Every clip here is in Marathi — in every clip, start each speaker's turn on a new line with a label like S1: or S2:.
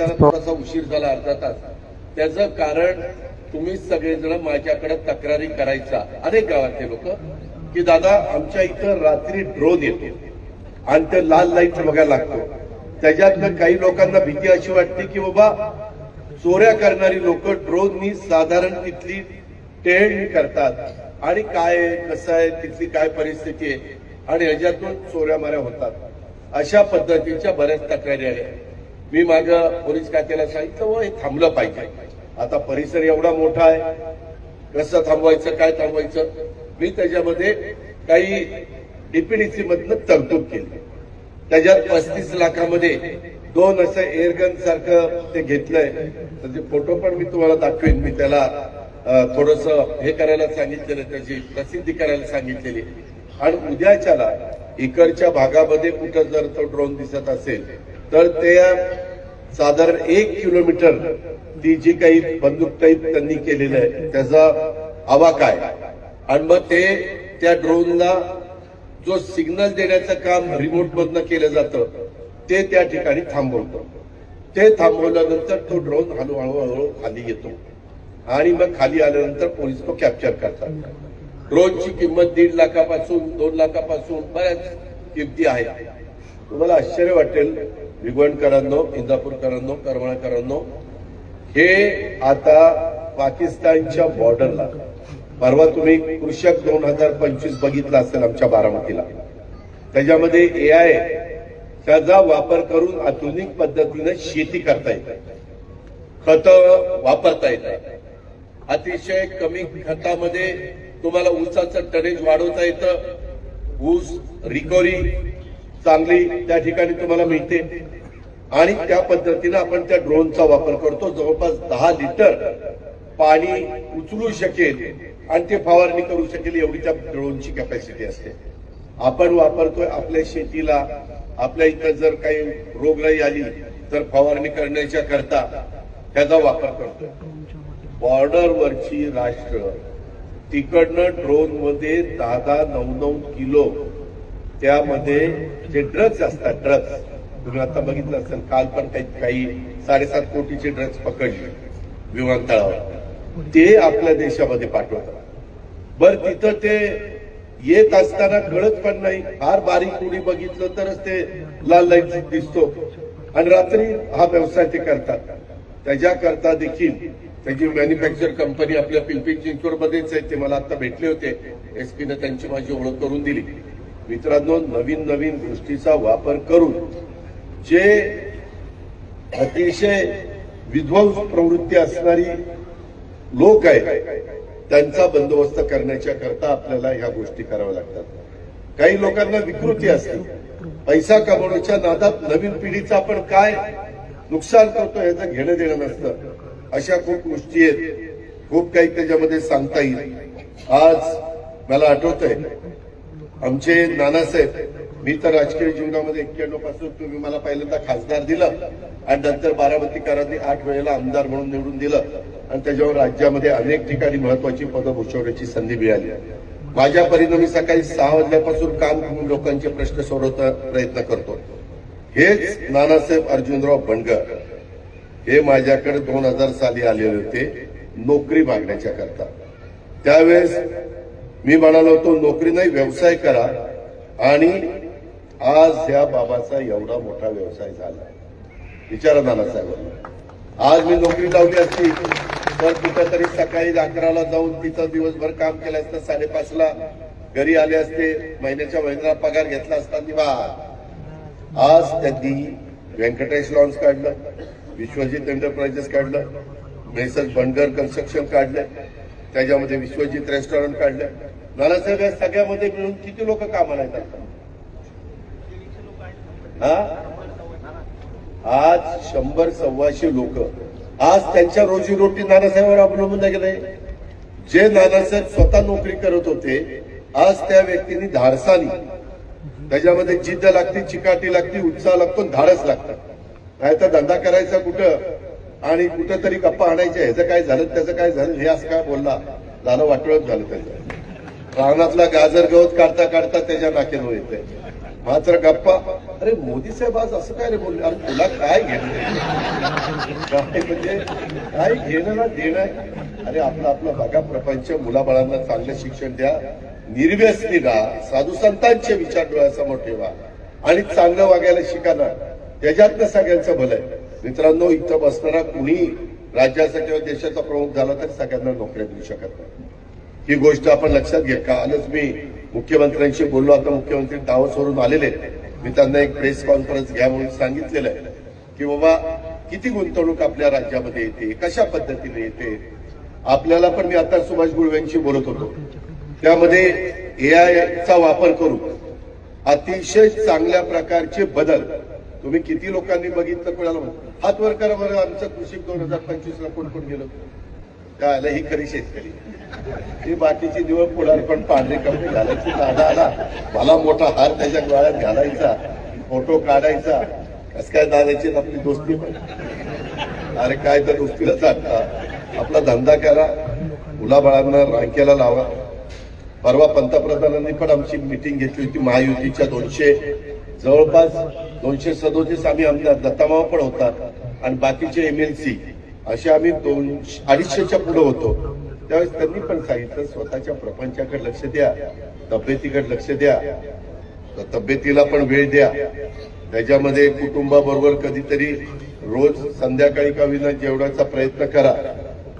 S1: येताना थोडासा उशीर झाला अर्धा तास. त्याचं कारण तुम्ही सगळेजण माझ्याकडे तक्रारी करायचा. अनेक गावातले लोक की दादा आमच्या इथं रात्री ड्रोन येतो. आणि ते लाल लाइट बघायला लागतो. त्याच्यातनं काही लोकांना भीती अशी वाटते की बाबा चोऱ्या करणारी लोक ड्रोननी साधारण तिथली टेहळणी करतात. आणि काय कसं आहे तिथली काय परिस्थिती आहे. आणि ह्याच्यातून चोऱ्या माऱ्या होतात. अशा पद्धतीच्या बऱ्याच तक्रारी आल्या मी माग पोलीस खात्याला सांगितलं व हे थांबलं पाहिजे. आता परिसर एवढा मोठा आहे. कसं थांबवायचं काय थांबवायचं? मी त्याच्यामध्ये काही डीपीडीसी मधनं तरतूद केली. त्याच्यात पस्तीस लाखामध्ये दोन असं एअरगन सारखं ते घेतलंय. त्याचे फोटो पण मी तुम्हाला दाखवेन. मी त्याला थोडस हे करायला सांगितलेलं त्याची प्रसिद्धी करायला सांगितलेली. आणि उद्याच्याला इकडच्या भागामध्ये कुठं जर तो ड्रोन दिसत असेल तर ते साधारण एक किलोमीटर ती जी काही बंदूक टाईप त्यांनी केलेलं आहे त्याचा आवाका आहे आणि मग ते त्या ड्रोनला जो सिग्नल देण्याचं काम रिमोट मधनं केलं जातं ते त्या ठिकाणी थांबवतं. ते थांबवल्यानंतर तो ड्रोन हळूहळू हळूहळू खाली येतो. आणि मग खाली आल्यानंतर पोलीस तो कॅप्चर करतात. ड्रोनची किंमत दीड लाखापासून दोन लाखापासून बऱ्याच किमती आहेत. तुम्हाला आश्चर्य वाटेल भिगवणकरांनो इंदापूरकरांनो करमळकरांनो हे आता पाकिस्तानच्या बॉर्डरला परवा तुम्ही कृषक दोन हजार पंचवीस बघितलं असेल आमच्या बारामतीला. त्याच्यामध्ये ए आय त्याचा वापर करून आधुनिक पद्धतीनं शेती करता येते. खत वापरता येतात. अतिशय कमी खतामध्ये तुम्हाला ऊसाचं टनेज वाढवता येतं. ऊस रिकव्हरी चांगली त्या ठिकाणी तुम्हाला मिळते. आणि त्या पद्धतीनं आपण त्या ड्रोनचा वापर करतो. जवळपास दहा लिटर पाणी उचलू शकेल आणि ते फवारणी करू शकेल एवढी त्या ड्रोनची कॅपॅसिटी असते. आपण वापरतोय आपल्या शेतीला. आपल्या इथं जर काही रोगराई आली तर फवारणी करण्याच्या करता त्याचा वापर करतोय. बॉर्डरवरची राष्ट्र तिकडनं ड्रोनमध्ये दहा दहा नऊ नऊ किलो त्यामध्ये जे ड्रग्ज असतात ड्रग्ज तुम्ही आता बघितलं असेल काल पण काही काही साडेसात कोटीचे ड्रग्ज पकडले विमानतळावर. ते आपल्या देशामध्ये पाठवतात. बर तिथं ते येत असताना कळत पण नाही. फार बारीक कुणी बघितलं तरच ते लाल लाइट दिसतो. आणि रात्री हा व्यवसाय ते करतात. त्याच्याकरता देखील त्याची मॅन्युफॅक्चर कंपनी आपल्या पिंपरी चिंचवड मध्येच आहे ते मला आता भेटले होते. एसपीनं त्यांची माझी ओळख करून दिली. मित्रांनो नवीन नवीन गोष्टीचा वापर करून जे अतिशय विध्वंस प्रवृत्ती असणारी लोक आहेत त्यांचा बंदोबस्त करण्याच्या करता आपल्याला ह्या गोष्टी कराव्या लागतात. काही लोकांना विकृती असते. पैसा कमवण्याच्या नादात नवीन पिढीचं आपण काय नुकसान करतो याचं घेणं देणं नसतं. अशा खूप गोष्टी आहेत. खूप काही त्याच्यामध्ये सांगता येईल. आज मला आठवत आहे आमचे नानासाहेब मी तर राजकीय जीवनामध्ये एक्क्याण्णवपासून तुम्ही मला पहिल्यांदा खासदार दिलं आणि नंतर बारामतीकरांनी आठ वेळेला आमदार म्हणून निवडून दिलं आणि त्याच्यावर राज्यामध्ये अनेक ठिकाणी महत्वाची पदं भूषवण्याची संधी मिळाली. माझ्या परिणामी सकाळी सहा वाजल्यापासून काम करून लोकांचे प्रश्न सोडवता प्रयत्न करतो. हेच नानासाहेब अर्जुनराव बनगर. हे माझ्याकडे दोन हजार साली आलेले होते नोकरी मागण्याच्या करता. त्यावेळेस मी म्हणालो होतो नोकरी नाही व्यवसाय करा. आणि आज ह्या बाबाचा एवढा मोठा व्यवसाय झाला. विचारा साहेब आज मी नोकरी लावली असती तर कुठेतरी सकाळी अकराला जाऊन तिथं दिवसभर काम केलं असतं साडेपाचला घरी आले असते महिन्याच्या महिन्याला पगार घेतला असता निवार आज त्यांनी व्यंकटेश लॉन्स काढलं विश्वजित एंटरप्राइजेस काढलं मेसर बनगर कन्स्ट्रक्शन काढलं त्याच्यामध्ये विश्वजित रेस्टॉरंट काढलं नानासाहेब या सगळ्यामध्ये मिळून किती लोक कामाला येतात? हा? आज शंभर सव्वाशे लोक. आज त्यांच्या रोजीरोटी नानासाहेबांवर अवलंबून आहे की नाही? जे नानासाहेब स्वतः नोकरी करत होते आज त्या व्यक्तींनी धाडसानी. त्याच्यामध्ये जिद्द लागते चिकाटी लागते उत्साह लागतो धाडस लागतं. नाही तर धंदा करायचा कुठं? आणि कुठं तरी गप्पा आणायच्या ह्याचं काय झालं त्याचं काय झालं हे असं काय बोलला? झालं वाटवत झालं त्याचं. रानातला गाजर गवत काढता काढता त्याच्या नाकेलो येते मात्र गप्पा अरे मोदी साहेब आज असं काय रे बोलले? अरे तुला काय घेणं काय म्हणजे काय घेणं ना देणं अरे आपलं आपलं बघा प्रपंच मुलाबाळांना चांगलं शिक्षण द्या. निर्व्यसनी राहा. साधू संतांचे विचार डोळ्यासमोर ठेवा. आणि चांगलं वागायला शिका ना. त्याच्यातनं सगळ्यांचं भलं आहे. मित्रांनो इथं बसणारा कुणी राज्याचा किंवा देशाचा प्रमुख झाला तर सगळ्यांना नोकऱ्या देऊ शकत नाही. ही गोष्ट आपण लक्षात घ्या कालच मी मुख्यमंत्र्यांशी बोललो. आता मुख्यमंत्री दावसवरून आलेले आहेत. मी त्यांना एक प्रेस कॉन्फरन्स घ्या म्हणून सांगितलेलं आहे की बाबा किती गुंतवणूक आपल्या राज्यामध्ये येते? कशा पद्धतीने येते? आपल्याला पण मी आता सुभाष गुळव्यांशी बोलत होतो. त्यामध्ये एआयचा वापर करून अतिशय चांगल्या प्रकारचे बदल. तुम्ही किती लोकांनी बघितलं कोणाला माहीत? हात वर करा बरं आमचं कृषी दोन हजार पंचवीस ला कोण कोण गेलो? त्याला ही खरी शेतकरी. ही बाकीची दिवस पुढार पण पांढरे कपडे घालायची. दादा आला मला मोठा हार त्याच्या गळ्यात घालायचा. फोटो काढायचा. कस काय दादाची आपली दोस्ती पण? अरे काय तर दोस्तीला चालता. आपला धंदा करा. मुलाबाळांना रांकेला लावा. परवा पंतप्रधानांनी पण आमची मिटिंग घेतली होती महायुतीच्या दोनशे जवळपास दोनशे सदोतीस आम्ही आमदार दत्तामाव पण होता. आणि बाकीचे एमएलसी असे आम्ही दोन अडीचशेच्या पुढे होतो. त्यावेळेस त्यांनी पण सांगितलं स्वतःच्या प्रपंचाकडे लक्ष द्या तब्येतीकडे लक्ष द्या. तब्येतीला पण वेळ द्या. त्याच्यामध्ये कुटुंबाबरोबर कधीतरी रोज संध्याकाळी का विना जेवणाचा प्रयत्न करा.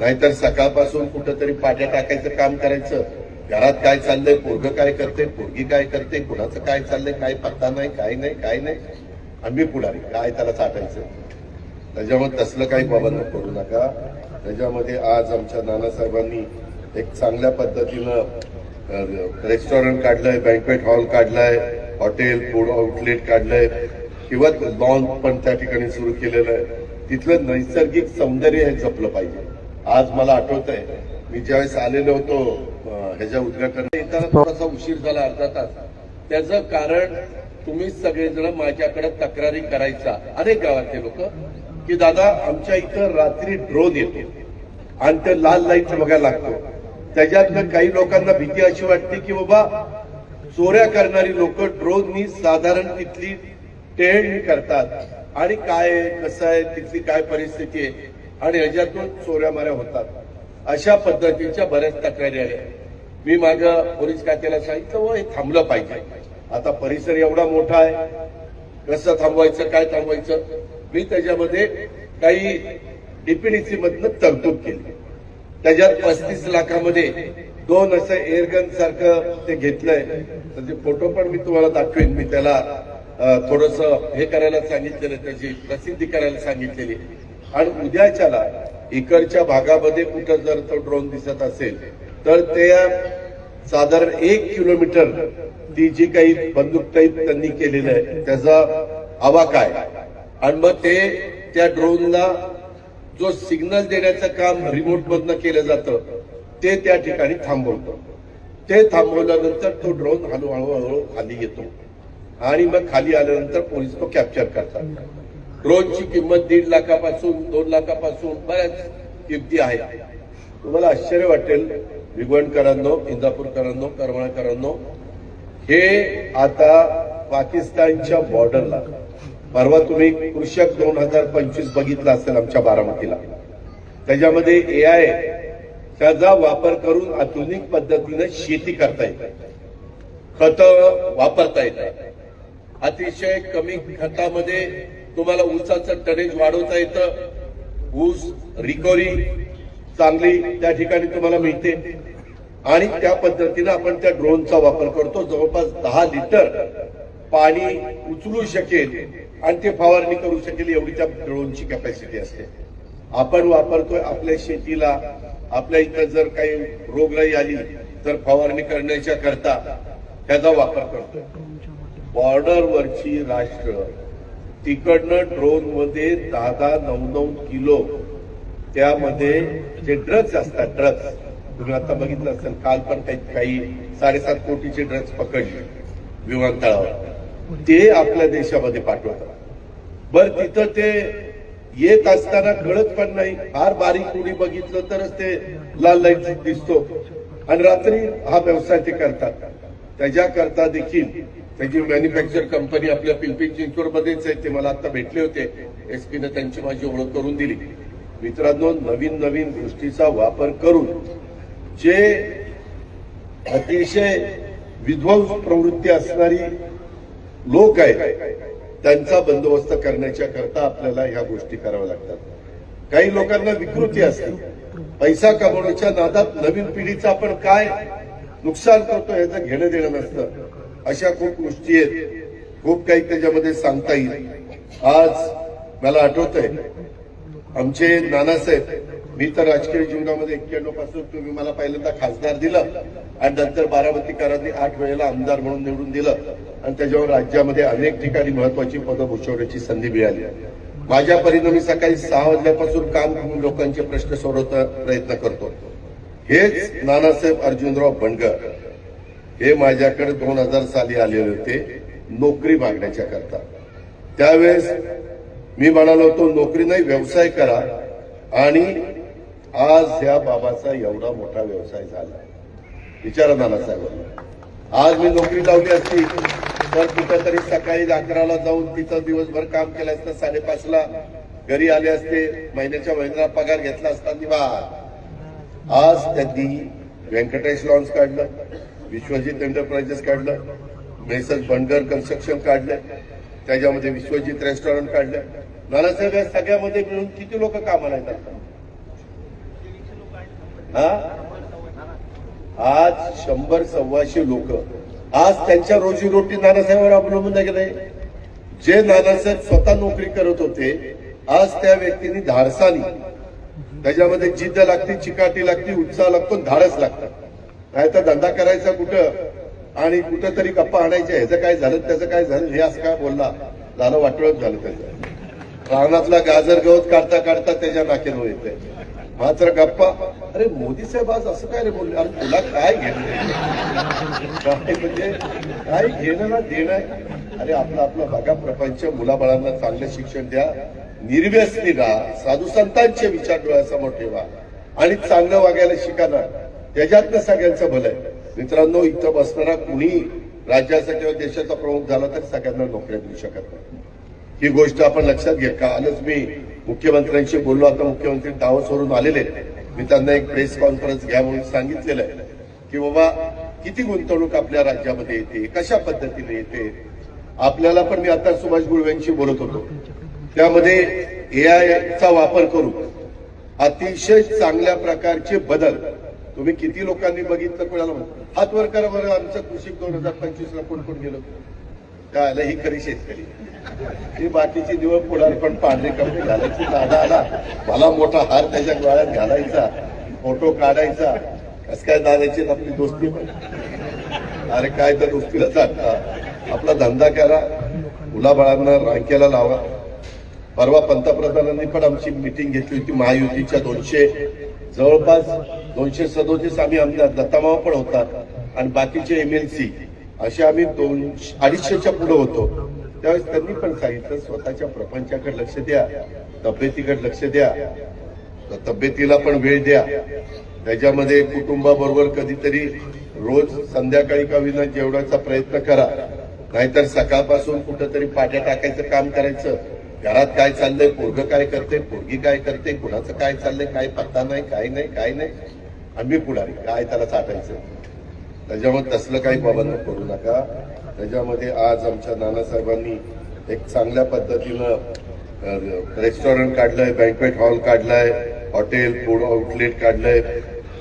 S1: नाहीतर सकाळपासून कुठंतरी पाट्या टाकायचं काम करायचं. घरात काय चाललंय पोरग काय करते पोरगी काय करते कुणाचं काय चाललंय काय पत्ता नाही काय नाही काय नाही. आम्ही पुढारी काय त्याला साठायचं? त्याच्यामुळे तसलं काही बाबांना करू नका. त्याच्यामध्ये आज आमच्या नानासाहेबांनी एक चांगल्या पद्धतीनं रेस्टॉरंट काढलंय बँकवेट हॉल काढलाय हॉटेल फूड आउटलेट काढलंय किंवा लॉन पण त्या ठिकाणी सुरू केलेलं आहे. तिथलं नैसर्गिक सौंदर्य हे जपलं पाहिजे. आज मला आठवत आहे मी ज्यावेळेस आलेलो होतो ह्याच्या उद्घाटन येताना थोडासा उशीर झाला अर्धा तास. त्याचं कारण तुम्ही सगळेजण माझ्याकडे तक्रारी करायचा. अनेक गावातले लोक की दादा आमच्या इथं रात्री ड्रोन येतो. आणि ते लाल लाइट बघायला लागतो. त्याच्यातनं काही लोकांना भीती अशी वाटते की बाबा चोऱ्या करणारी लोक ड्रोननी साधारण तिथली टेहळणी करतात. आणि काय कसं आहे तिथली काय परिस्थिती आहे आणि ह्याच्यातून चोऱ्या माऱ्या होतात. अशा पद्धतीच्या बऱ्याच तक्रारी आल्या मी माझ्या पोलीस खात्याला सांगितलं व हे थांबलं पाहिजे. आता परिसर एवढा मोठा आहे. कसं थांबवायचं काय थांबवायचं? मी त्याच्यामध्ये काही डीपीडीसी मधनं तरतूद केली. त्याच्यात पस्तीस लाखामध्ये दोन असं एअरगन सारखं ते घेतलंय. त्याचे फोटो पण मी तुम्हाला दाखवेन. मी त्याला थोडस हे करायला सांगितलेलं त्याची प्रसिद्धी करायला सांगितलेली. आणि उद्याच्याला इकडच्या भागामध्ये कुठं जर तो ड्रोन दिसत असेल तर ते साधारण एक किलोमीटर ती जी काही बंदूक टाईप त्यांनी केलेलं आहे त्याचा हवा काय आणि मग ते त्या ड्रोनला जो सिग्नल देण्याचं काम रिमोट मधनं केलं जातं ते त्या ठिकाणी थांबवतं. ते थांबवल्यानंतर तो ड्रोन हळूहळू हळूहळू खाली येतो. आणि मग खाली आल्यानंतर पोलीस तो कॅप्चर करतात. ड्रोनची किंमत दीड लाखापासून दोन लाखापासून बऱ्याच किमती आहे तुम्हाला आश्चर्य वाटेल भिगवणकरांनो इंदापूरकरांनो करमळकरांनो हे आता पाकिस्तानच्या बॉर्डरला परवा तुम्ही कृषक दोन हजार पंचवीस बघितलं असेल आमच्या बारामतीला. त्याच्यामध्ये ए आय त्याचा वापर करून आधुनिक पद्धतीने शेती करता येते. खत वापरता येतात. अतिशय कमी खतामध्ये तुम्हाला ऊसाचं टनेज वाढवता येतं. ऊस रिकव्हरी चांगली त्या ठिकाणी तुम्हाला मिळते. आणि त्या पद्धतीनं आपण त्या ड्रोनचा वापर करतो. जवळपास दहा लिटर पाणी उचलू शकेल आणि ते फवारणी करू शकेल एवढी त्या ड्रोनची कॅपॅसिटी असते. आपण वापरतोय आपल्या शेतीला. आपल्या इथं जर काही रोगराई आली तर फवारणी करण्याच्या करता त्याचा वापर करतोय. बॉर्डरवरची राष्ट्र तिकडनं ड्रोनमध्ये दहा दहा नऊ नऊ किलो त्यामध्ये जे ड्रग्ज असतात ड्रग्ज तुम्ही आता बघितलं असेल काल पण काही काही साडेसात कोटीचे ड्रग्ज पकडले. विमानतळावर. ते आपल्या देशामध्ये पाठवतात. बर तिथं ते येत असताना कळत पण नाही. फार बारीक कुणी बघितलं तरच ते लाल लाइट दिसतो. आणि रात्री हा व्यवसाय ते करतात. त्याच्याकरता देखील त्याची मॅन्युफॅक्चर कंपनी आपल्या पिंपरी चिंचवड मध्येच आहे ते मला आता भेटले होते. एस पीने त्यांची माझी ओळख करून दिली. मित्रांनो नवीन नवीन गोष्टीचा वापर करून जे अतिशय विध्वंस प्रवृत्ती असणारी लोक आहेत. त्यांचा बंदोबस्त करण्याच्या करता आपल्याला ह्या गोष्टी कराव्या लागतात. काही लोकांना विकृती असते. पैसा कमवण्याच्या नादात नवीन पिढीचं आपण काय नुकसान करतो याचं घेणं देणं नसतं. अशा खूप गोष्टी आहेत. खूप काही त्याच्यामध्ये सांगता येईल. आज मला आठवत आहे आमचे नानासाहेब मी तर राजकीय जीवनामध्ये एक्क्याण्णवपासून तुम्ही मला पहिल्यांदा खासदार दिलं आणि नंतर बारामतीकरांनी आठ वेळेला आमदार म्हणून निवडून दिलं. आणि त्याच्यावर राज्यामध्ये अनेक ठिकाणी महत्वाची पदं भूषवण्याची संधी मिळाली. माझ्या परीनं मी सकाळी सहा वाजल्यापासून काम करून लोकांचे प्रश्न सोडवण्याचा प्रयत्न करतो. हेच नानासाहेब अर्जुनराव बनगर. हे माझ्याकडे दोन हजार साली आलेले होते नोकरी मागण्याच्या करता. त्यावेळेस मी म्हणालो होतो नोकरी नाही व्यवसाय करा. आणि आज ह्या बाबाचा एवढा मोठा व्यवसाय झाला. विचारा साहेब आज मी नोकरी लावली असती तर कुठेतरी सकाळी अकराला जाऊन तिथं दिवसभर काम केलं असतं साडेपाचला घरी आले असते महिन्याच्या महिन्याला पगार घेतला असता निवार आज त्यांनी व्यंकटेश लॉन्स काढलं विश्वजित एंटरप्राइजेस काढलं मेसज बंडर कन्स्ट्रक्शन काढलं त्याच्यामध्ये विश्वजित रेस्टॉरंट काढलं. नानासाहेब या सगळ्यामध्ये मिळून किती लोक कामाला येतात? हा? आज शंभर सव्वाशे लोक. आज त्यांच्या रोजीरोटी नानासाहेबांवर अवलंबून आहे की नाही? जे नानासाहेब स्वतः नोकरी करत होते आज त्या व्यक्तींनी धाडसानी. त्याच्यामध्ये जिद्द लागते चिकाटी लागते उत्साह लागतो धाडस लागतं नाही तर धंदा करायचा कुठं? आणि कुठं तरी गप्पा आणायच्या ह्याचं काय झालं त्याचं काय झालं हे असं काय बोलला? झालं वाटोळत झालं त्याचं. रानातला गाजर गवत काढता काढता त्याच्या नाकेवर येते मात्र गप्पा. अरे मोदी साहेब आज असं काय रे बोलले? अरे तुला काय घेणं काय म्हणजे काय घेणं ना देणं अरे आपलं आपलं बघा प्रपंच मुलाबाळांना चांगलं शिक्षण द्या. निर्व्यसनी राहा. साधू संतांचे विचार डोळ्यासमोर ठेवा. आणि चांगलं वागायला शिकाना त्याच्यातनं सगळ्यांचं भलं आहे. मित्रांनो इथं बसणारा कुणी राज्याचा किंवा देशाचा प्रमुख झाला तर सगळ्यांना नोकऱ्या देऊ शकत नाही. ही गोष्ट आपण लक्षात घ्या कालच मी. मुख्यमंत्र्यांशी बोललो. आता मुख्यमंत्री दावोसवरून आलेले मी त्यांना एक प्रेस कॉन्फरन्स घ्या म्हणून सांगितलेलं आहे. की बाबा किती गुंतवणूक आपल्या राज्यामध्ये येते? कशा पद्धतीने येते? आपल्याला पण मी आता सुभाष गुळव्यांशी बोलत होतो. त्यामध्ये एआयचा वापर करून अतिशय चांगल्या प्रकारचे बदल. तुम्ही किती लोकांनी बघितलं कोणाला हात वर करा बरं आमचं कृषी दोन हजार पंचवीस ला कोण कोण गेलो? काय ही खरी शेतकरी. ही बाकीची दिवस पुढार पण पांढरे कमी घालायची. दादा आला मला मोठा हार त्याच्या गळ्यात घालायचा. फोटो काढायचा. कस काय दादाची आपली दोस्ती पण? अरे काय तर दोस्तीला जाता आपला धंदा करा. मुलाबाळांना रांकेला लावा. परवा पंतप्रधानांनी पण आमची मिटिंग घेतली होती महायुतीच्या दोनशे जवळपास दोनशे सदोतीस आम्ही आमदार दत्तामा पण होतात आणि बाकीचे एमएलसी असे आम्ही दोन अडीचशेच्या पुढे होतो. त्यावेळेस त्यांनी पण सांगितलं स्वतःच्या प्रपंचाकडे लक्ष द्या तब्येतीकडे लक्ष द्या. तर तब्येतीला पण वेळ द्या. त्याच्यामध्ये कुटुंबाबरोबर कधीतरी रोज संध्याकाळी का विना जेवणाचा प्रयत्न करा. नाहीतर सकाळपासून कुठंतरी पाट्या टाकायचं काम करायचं. घरात काय चाललंय पोरग काय करते पोरगी काय करते कुणाचं काय चाललंय काय पत्ता नाही काय नाही काय नाही. आम्ही पुढारी काय त्याला चाटायचं त्याच्यामुळे तसलं काही बाबांना करू नका. त्याच्यामध्ये आज आमच्या नानासाहेबांनी एक चांगल्या पद्धतीनं रेस्टॉरंट काढलंय बँकवेट हॉल काढलाय हॉटेल फूड आउटलेट काढलंय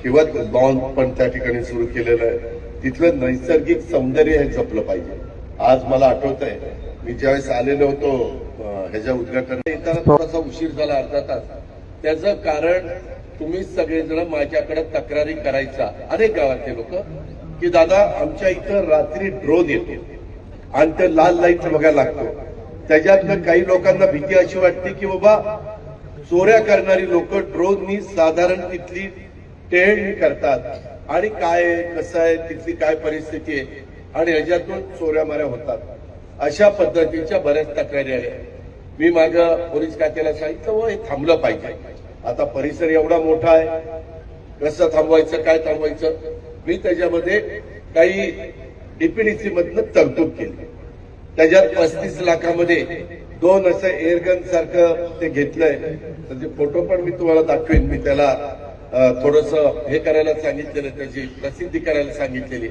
S1: किंवा लॉन पण त्या ठिकाणी सुरू केलेलं आहे. तिथलं नैसर्गिक सौंदर्य हे जपलं पाहिजे. आज मला आठवत आहे मी ज्यावेळेस आलेलो होतो ह्याच्या उद्घाटन येताना थोडासा उशीर झाला अर्धा तास. त्याचं कारण तुम्ही सगळेजण माझ्याकडे तक्रारी करायचा. अनेक गावातले लोक की दादा आमच्या इथं रात्री ड्रोन येतो. आणि ते लाल लाइट बघायला लागतो. त्याच्यातनं काही लोकांना भीती अशी वाटते की बाबा चोऱ्या करणारी लोक ड्रोननी साधारण तिथली टेंड करतात. आणि काय कसं आहे तिथली काय परिस्थिती आहे. आणि ह्याच्यातून चोऱ्या माऱ्या होतात. अशा पद्धतीच्या बऱ्याच तक्रारी आल्या मी माग पोलीस खात्याला सांगितलं व हे थांबलं पाहिजे. आता परिसर एवढा मोठा आहे. कसं थांबवायचं काय थांबवायचं? मी त्याच्यामध्ये काही डीपीडीसी मधनं तरतूद केली. त्याच्यात पस्तीस लाखामध्ये दोन असं एअरगन सारखं ते घेतलंय. त्याचे फोटो पण मी तुम्हाला दाखवेन. मी त्याला थोडस हे करायला सांगितलेलं त्याची प्रसिद्धी करायला सांगितलेली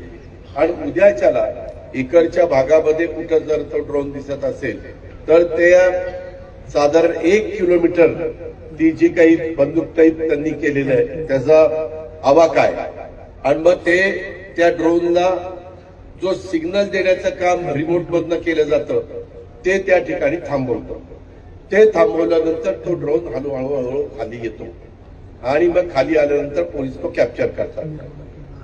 S1: आणि उद्याच्याला इकडच्या भागामध्ये कुठं जर तो ड्रोन दिसत असेल तर ते साधारण एक किलोमीटर ती जी काही बंदूक टाईप त्यांनी केलेलं आहे त्याचा आवाका आहे. आणि मग ते त्या ड्रोनला जो सिग्नल देण्याचं काम रिमोट मधनं केलं जातं ते त्या ठिकाणी थांबवतं. ते थांबवल्यानंतर तो ड्रोन हळूहळू हळूहळू खाली येतो. आणि मग खाली आल्यानंतर पोलीस तो कॅप्चर करतात.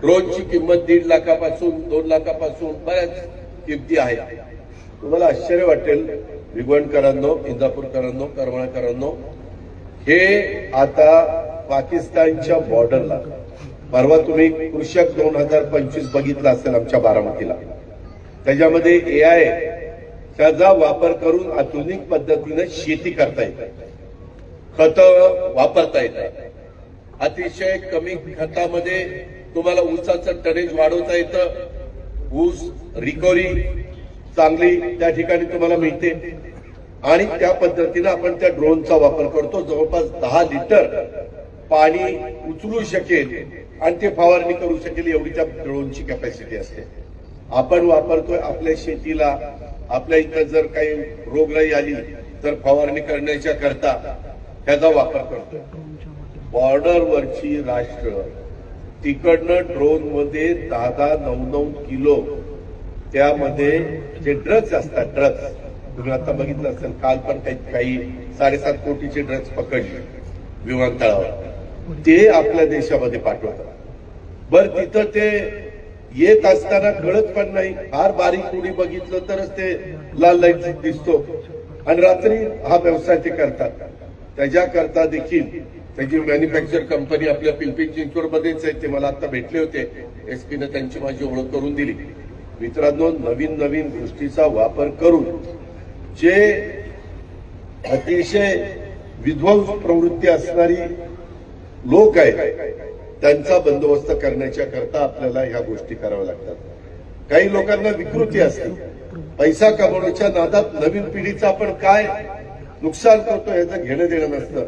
S1: ड्रोनची किंमत दीड लाखापासून दोन लाखापासून बऱ्याच किमती आहे तुम्हाला आश्चर्य वाटेल विगवणकरांनो इंदापूरकरांनो करमळकरांनो हे आता पाकिस्तानच्या बॉर्डरला परवा तुम्ही कृषक दोन हजार पंचवीस बघितला असेल आमच्या बारामतीला. त्याच्यामध्ये ए आय त्याचा वापर करून आधुनिक पद्धतीनं शेती करता येते खत वापरता येतात अतिशय कमी खतामध्ये तुम्हाला ऊसाचं टनेज वाढवता येतं. ऊस रिकव्हरी चांगली त्या ठिकाणी तुम्हाला मिळते. आणि त्या पद्धतीनं आपण त्या ड्रोनचा वापर करतो. जवळपास दहा लिटर पाणी उचलू शकेल आणि ते फवारणी करू शकेल एवढी त्या ड्रोनची कॅपॅसिटी असते. आपण वापरतोय आपल्या शेतीला आपल्या इथं जर काही रोगराई आली तर फवारणी करण्याच्या करता त्याचा वापर करतोय. बॉर्डरवरची राष्ट्र तिकडनं ड्रोनमध्ये दहा दहा नऊ नऊ किलो त्यामध्ये जे ड्रग्ज असतात ड्रग्ज. तुम्ही आता बघितलं असेल काल पण काही काही साडेसात कोटीचे ड्रग्ज पकडले विमानतळावर. ते आपल्या देशामध्ये पाठवतात. बर तिथं ते येत असताना कळत पण नाही. फार बारीक कोणी बघितलं तरच ते लाल लाइट दिसतो. आणि रात्री हा व्यवसाय ते करतात. त्याच्याकरता देखील त्याची मॅन्युफॅक्चर कंपनी आपल्या पिंपरी चिंचवड मध्येच आहे. ते मला आता भेटले होते. एसपीने त्यांची माझी ओळख करून दिली. मित्रांनो नवीन नवीन गोष्टीचा वापर करून जे अतिशय विध्वंस प्रवृत्ती असणारी लोक आहेत. त्यांचा बंदोबस्त करण्याच्या करता आपल्याला ह्या गोष्टी कराव्या लागतात. काही लोकांना विकृती असते. पैसा कमवण्याच्या नादात नवीन पिढीचं आपण काय नुकसान करतो याचं घेणं देणं नसतं.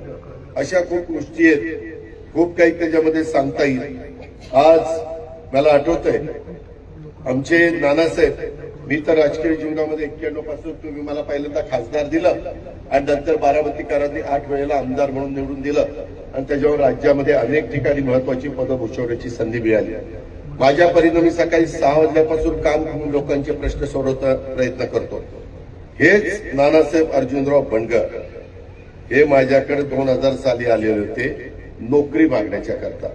S1: अशा खूप गोष्टी आहेत. खूप काही त्याच्यामध्ये सांगता येईल. आज मला आठवत आहे आमचे नानासाहेब मी तर राजकीय जीवनामध्ये एक्क्याण्णवपासून तुम्ही मला पहिल्यांदा खासदार दिलं आणि नंतर बारामतीकरांनी आठ वेळेला आमदार म्हणून निवडून दिलं. आणि त्याच्यावर राज्यामध्ये अनेक ठिकाणी महत्वाची पदं भूषवण्याची संधी मिळाली. माझ्या परीनं मी सकाळी सहा वाजल्यापासून काम करून लोकांचे प्रश्न सोडवता प्रयत्न करतो. हेच नानासाहेब अर्जुनराव बनगर हे माझ्याकडे दोन हजार साली आलेले होते नोकरी मागण्याच्या करता.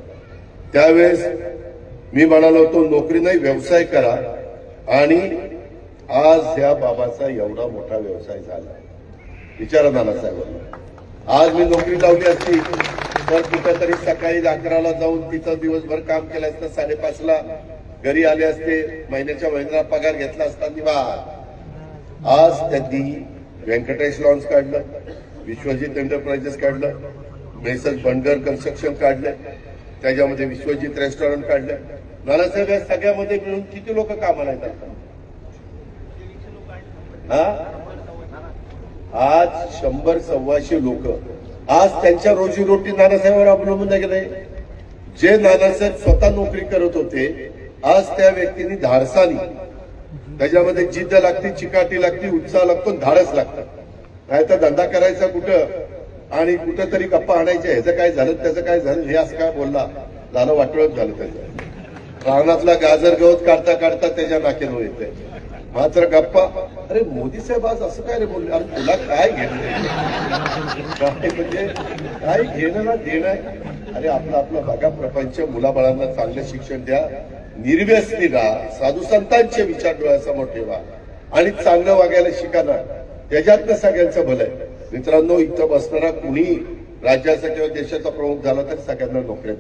S1: त्यावेळेस मी म्हणालो होतो नोकरी नाही व्यवसाय करा. आणि आज ह्या बाबाचा एवढा मोठा व्यवसाय झाला. विचारा नानासाहेबांना आज मी नोकरी लावली असती तर कुठेतरी सकाळी अकराला जाऊन तिथं दिवसभर काम केलं असतं साडेपाचला घरी आले असते महिन्याच्या महिन्याला पगार घेतला असता निवार आज त्यांनी व्यंकटेश लॉन्स काढलं विश्वजित एंटरप्राइजेस काढलं मेसज बंडर कन्स्ट्रक्शन काढलं त्याच्यामध्ये विश्वजित रेस्टॉरंट काढलं. नानासाहेब या सगळ्यामध्ये मिळून किती लोक कामाला येतात? हा? आज शंभर सव्वाशे लोक. आज त्यांच्या रोजीरोटी नानासाहेबांवर अवलंबून आहे. की नाही जे नानासाहेब स्वतः नोकरी करत होते आज त्या व्यक्तीने धाडसानी त्याच्यामध्ये जिद्द लागते चिकाटी लागते उत्साह लागतो धाडस लागतात. नाही तर धंदा करायचा कुठं? आणि कुठं तरी गप्पा आणायच्या ह्याचं काय झालं त्याचं काय झालं हे असं काय बोलला? झालं वाटोळत झालं त्याचं. रानातला गाजर गवत काढता काढता त्याच्या नाकेनं येते मात्र गप्पा. अरे मोदी साहेब आज असं काय रे बोलले? अरे तुला काय घेणं काय म्हणजे काय घेणं ना देणं आहे? अरे आपलं आपलं बघा प्रपंच मुलाबाळांना चांगलं शिक्षण द्या. निर्व्यसनी राहा. साधू संतांचे विचार डोळ्यासमोर ठेवा. आणि चांगलं वागायला शिका ना. त्याच्यातनं सगळ्यांचं भलं आहे. मित्रांनो इथं बसणारा कुणी राज्याचा किंवा देशाचा प्रमुख झाला तर सगळ्यांना नोकऱ्या